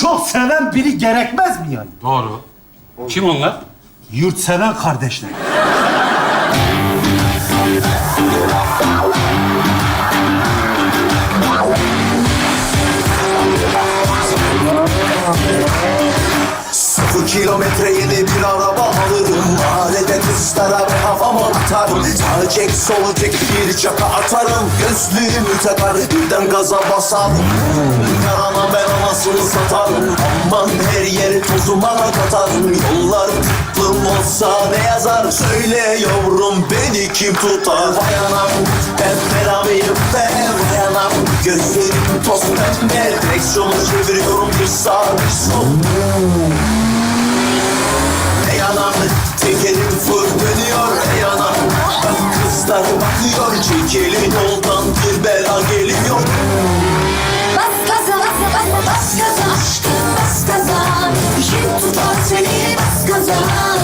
çok seven biri gerekmez mi yani? Doğru. Kim onlar? Yurtseven kardeşler. Sıfır kilometre yeni bir araba alırım Mahallede kızlara kafamı atarım Sağ çek sol çek bir çaka atarım Gözlüğümü takar birden gaza basarım satarım Aman her yeri tozuma katarım Yollar tıklım olsa ne yazar? Söyle yavrum beni kim tutar? Vay anam ben belamıyım be Vay anam. Gözlerim toz pembe Direksiyonu çeviriyorum bir sağ bir sol. Ey anam tekerim fır dönüyor Ey anam. Kızlar bakıyor Çekilin yoldan Seni bas gaza